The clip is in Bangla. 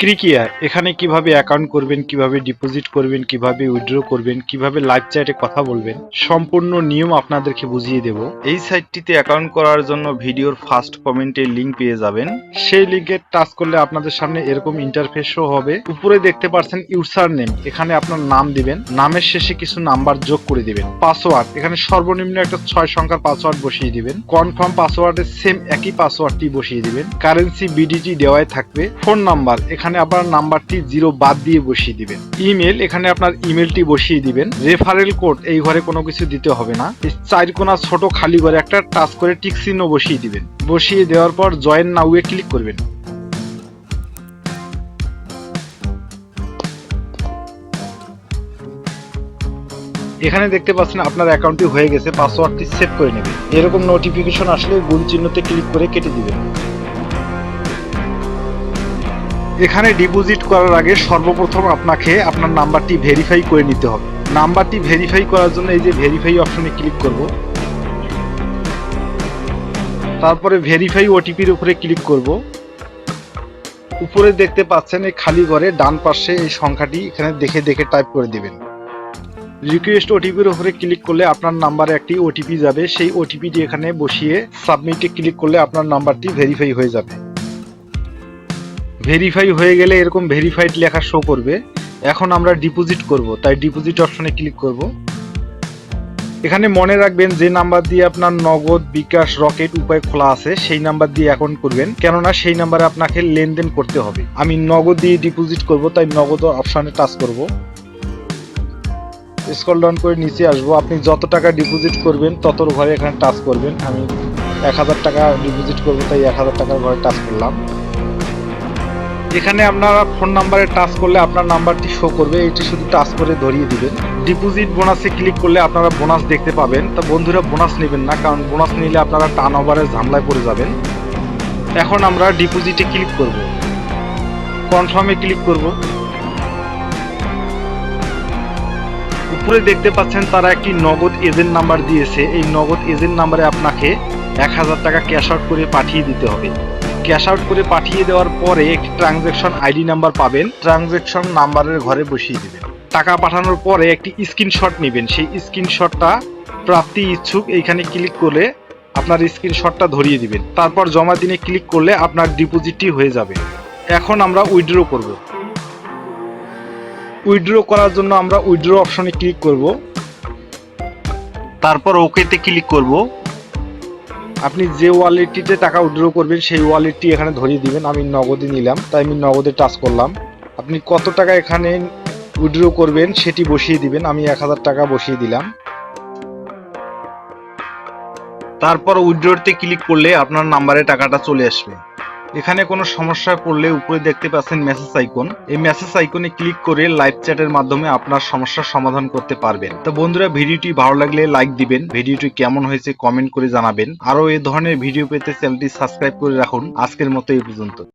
ক্রিকিয়া এখানে কীভাবে অ্যাকাউন্ট করবেন কীভাবে ডিপোজিট করবেন কীভাবে উইথড্র করবেন কীভাবে লাইভ চ্যাটে কথা বলবেন সম্পূর্ণ নিয়ম আপনাদেরকে বুঝিয়ে দেব। এই সাইটটিতে অ্যাকাউন্ট করার জন্য ভিডিওর ফার্স্ট কমেন্টে লিংক পেয়ে যাবেন। সেই লিংকে টাচ করলে আপনাদের সামনে এরকম ইন্টারফেস শো হবে। উপরে দেখতে পাচ্ছেন ইউজার নেম এখানে আপনার নাম দিবেন। নামের শেষে কিছু নাম্বার যোগ করে দিবেন। পাসওয়ার্ড এখানে সর্বনিম্ন একটা ছয় সংখ্যার পাসওয়ার্ড বসিয়ে দিবেন। কনফার্ম পাসওয়ার্ডের সেম একই পাসওয়ার্ডটি বসিয়ে দিবেন। কারেন্সি বিডিটি দেওয়াই থাকবে। ফোন নাম্বার এখানে আপনার নাম্বারটি জিরো বাদ দিয়ে বসিয়ে দিবেন। ইমেল, এখানে আপনার ইমেলটি বসিয়ে দিবেন। রেফারেল কোড, এই ঘরে কোনো কিছু দিতে হবে না। চার কোনা ছোট খালি ঘরে একটা টাচ করে টিক চিহ্ন বসিয়ে দিবেন। বসিয়ে দেওয়ার পর জয়েন নাউয়ে ক্লিক করবেন। এখানে দেখতে পাচ্ছেন আপনার অ্যাকাউন্টটি হয়ে গেছে পাসওয়ার্ডটি সেভ করে নেবেন। এরকম নোটিফিকেশন আসলে গুণ চিহ্নতে ক্লিক করে কেটে দিবেন। এখানে ডিপোজিট করার আগে সর্বপ্রথম আপনাকে আপনার নাম্বারটি ভেরিফাই করে নিতে হবে। নাম্বারটি ভেরিফাই করার জন্য এই যে ভেরিফাই অপশনে ক্লিক করব। তারপরে ভেরিফাই ওটিপির উপরে ক্লিক করব। উপরে দেখতে পাচ্ছেন এই খালি ঘরে ডান পাশে এই সংখ্যাটি এখানে দেখে দেখে টাইপ করে দিবেন। রিকোয়েস্ট ওটিপির উপরে ক্লিক করলে আপনার নাম্বারে একটি ওটিপি যাবে। সেই ওটিপিটি এখানে বসিয়ে সাবমিটে ক্লিক করলে আপনার নাম্বারটি ভেরিফাই হয়ে যাবে। ভেরিফাই হয়ে গেলে এরকম ভেরিফাইড লেখা শো করবে। এখন আমরা ডিপোজিট করব, তাই ডিপোজিট অপশনে ক্লিক করব। এখানে মনে রাখবেন যে নাম্বার দিয়ে আপনার নগদ, বিকাশ, রকেট উপায় খোলা আছে, সেই নাম্বার দিয়ে অ্যাকাউন্ট করবেন। কেননা সেই নাম্বারে আপনাকে লেনদেন করতে হবে। আমি নগদ দিয়ে ডিপোজিট করব, তাই নগদ অপশানে টাচ করব। স্কল ডাউন করে নিচে আসব। আপনি যত টাকা ডিপোজিট করবেন তত ঘরে এখানে টাচ করবেন। আমি এক হাজার টাকা ডিপোজিট করব, তাই এক হাজার টাকার ঘরে টাচ করলাম। এখানে আপনারা ফোন নাম্বারে টাচ করলে আপনার নাম্বারটি শো করবে। এটি শুধু টাচ করে ধরিয়ে দিবেন ডিপোজিট বোনাসে ক্লিক করলে আপনারা বোনাস দেখতে পাবেন। তা বন্ধুরা বোনাস নেবেন না, কারণ বোনাস নিলে আপনারা টার্ন ওভারের ঝামলায় পড়ে যাবেন। এখন আমরা ডিপোজিটে ক্লিক করব। কনফার্মে ক্লিক করব। উপরে দেখতে পাচ্ছেন তারা একটি নগদ এজেন্ট নাম্বার দিয়েছে। এই নগদ এজেন্ট নাম্বারে আপনাকে এক হাজার টাকা ক্যাশ আউট করে পাঠিয়ে দিতে হবে। ক্যাশ আউট করে পাঠিয়ে দেওয়ার পরে একটি ট্রানজ্যাকশন আইডি নাম্বার পাবেন। ট্রানজ্যাকশন নাম্বারের ঘরে বসিয়ে দিবেন। টাকা পাঠানোর পরে একটি স্ক্রিনশট নেবেন। সেই স্ক্রিনশটটা প্রাপ্তি ইচ্ছুক, এইখানে ক্লিক করলে আপনার স্ক্রিনশটটা ধরিয়ে দিবেন। তারপর জমা দিনে ক্লিক করলে আপনার ডিপোজিটটি হয়ে যাবে। এখন আমরা উইথড্র করব। উইথড্র করার জন্য আমরা উইথড্র অপশনে ক্লিক করব। তারপর ওকেতে ক্লিক করব। আপনি যে ওয়ালেটটিতে টাকা উইড্রো করবেন, সেই ওয়ালেটটি এখানে ধরিয়ে দিবেন। আমি নগদে নিলাম, তাই আমি নগদে টাচ করলাম। আপনি কত টাকা এখানে উইড্রো করবেন, সেটি বসিয়ে দিবেন। আমি এক হাজার টাকা বসিয়ে দিলাম। তারপর উইড্রোতে ক্লিক করলে আপনার নাম্বারে টাকাটা চলে আসবে। এখানে কোনো সমস্যা পড়লে উপরে দেখতে পাচ্ছেন মেসেজ আইকন এই মেসেজ আইকনে ক্লিক করে লাইভ চ্যাটের মাধ্যমে আপনার সমস্যার সমাধান করতে পারবেন। তো বন্ধুরা, ভিডিওটি ভালো লাগলে লাইক দিবেন। ভিডিওটি কেমন হয়েছে কমেন্ট করে জানাবেন। আরও এ ধরনের ভিডিও পেতে চ্যানেলটি সাবস্ক্রাইব করে রাখুন। আজকের মতো এই পর্যন্ত।